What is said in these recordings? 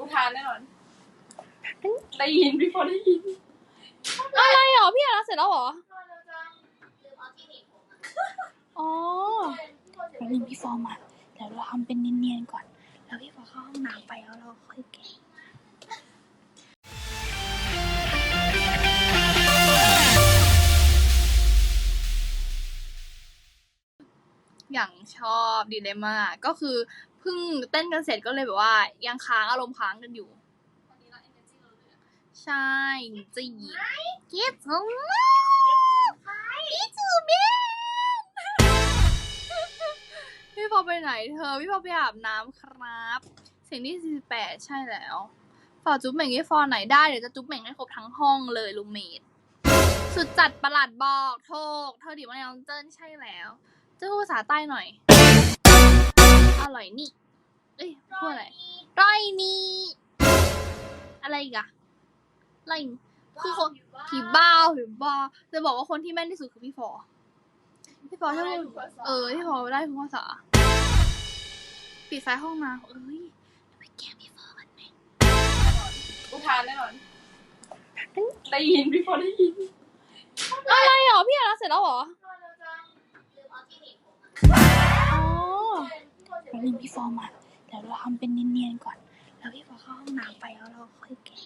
อุทานแน่นอน ได้ยินพี่พอได้ยินอะไรเหรอพี่อ่านเสร็จแล้วเหรอ อ๋อแป๊บนึงพี่ฟอร์มมาเดี๋ยวเราทำเป็นเนียนๆก่อน แล้วพี่ฟอร์เข้าห้องน้ำไปแล้วเราค่อยแกะอย่างชอบดีเลยมากก็คือ เพิ่งเต้นกันเสร็จก็เลยแบบว่า ยังค้างอารมณ์ค้างกันอยู่ ใช่จีเก็บของพี่จูเบนพี่พอไปไหนเธอ พี่พอไปอาบน้ำครับ เสียงที่สี่แปดใช่แล้วฝากจุ๊บเหม่งให้ฟอไหนได้ เดี๋ยวจะจุ๊บเหม่งให้ครบทั้งห้องเลยลูเมดสุดจัดประหลาดบอกโทกเธอดีว่าน้องเจิ้นใช่แล้วเจะพูดภาษาใต้หน่อย อร่อยนี่ เอ้ยพูดอะไรร่อยนี่อะไรอีกอะอะไรอีกคือคนผีบ้าผีบ้าจะบอกว่าคนที่แม่นที่สุดคือพี่ฟอพี่ฟอใช่ไหมเออพี่ฟอได้ทุกภาษาปิดไฟห้องน้ำเอ้ยไปแกล้งพี่ฟอกันไหมอุทานแน่นอนได้ยินพี่พอได้ยินอะไรเหรอพี่อ่านเสร็จแล้วเหรออ๋อ แป๊บนึงพี่ฟอร์มาเดี๋ยวเราทำเป็นเนียนๆก่อน แล้วพี่ฟอเข้าห้องน้ำไปแล้วเราค่อยแกะ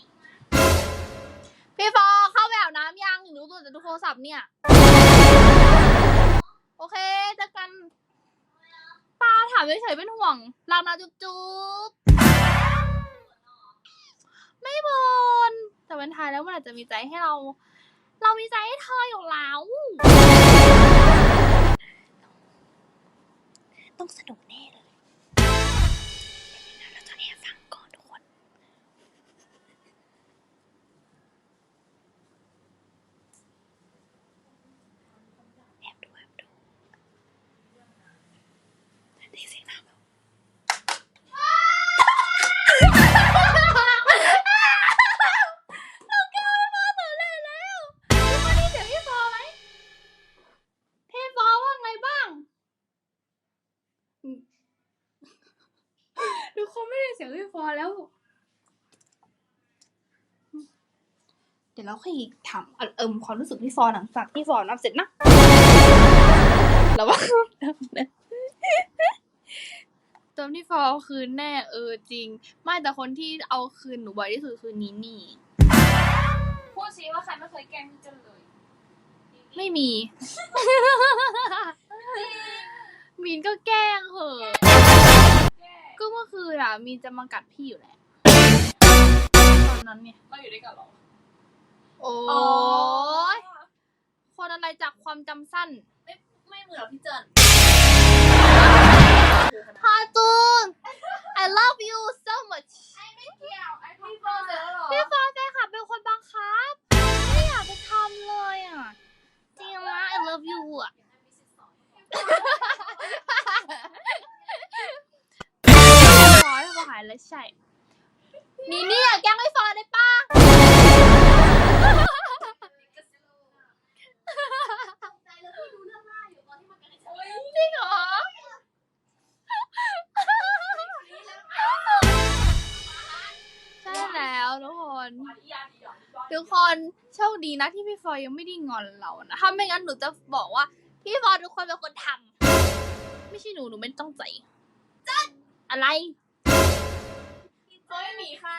พี่ฟอเข้าไปอาบน้ำยังหนูรู้ตัวแต่ดูโทรศัพท์เนี่ย โอเคเจอกันป้าถามเฉยๆเป็นห่วงรักนะจุ๊บจุ๊บไม่บนแต่วันท้ายแล้วมันอาจจะมีใจให้เรา เรามีใจให้เธออยู่แล้วต้องสนุกแน่ เสียงพี่ฟอแล้ว เดี๋ยวเราค่อยถามเอิมความรู้สึกพี่ฟอหลังจากที่ฟอนับเสร็จนะแล้วว่าจนที่ฟอเอาคืนแน่เออจริง ไม่แต่คนที่เอาคืนหนูบ่อยที่สุดคือนีนี่ พูดซิว่าใครไม่เคยแกล้งพี่เจนเลย ไม่มี มีนก็แกล้งเหอะแกล้งก็ เมื่อคืนอะ มีนจะมากัดพี่อยู่แหละตอนนั้นเนี่ย เราอยู่ด้วยกันเหรอโอ้ยคนอะไรจากความจำสั้นไม่ไม่เหมือนพี่เจินฮาจูน I love you so much ไม่เกี่ยวไอ้พี่ ช่ นี่เนี่ยแกล้งไม่ฟอได้ป้าจริงเหรอ ใช่แล้วทุกคน ทุกคนโชคดีนะที่พี่ฟอยยังไม่ได้งอนเรานะ ถ้าไม่งั้นหนูจะบอกว่า พี่ฟอยทุกคนเป็นคนทำไม่ใช่หนูหนูไม่ต้องใจอะไร เฮ้ยหมีใคร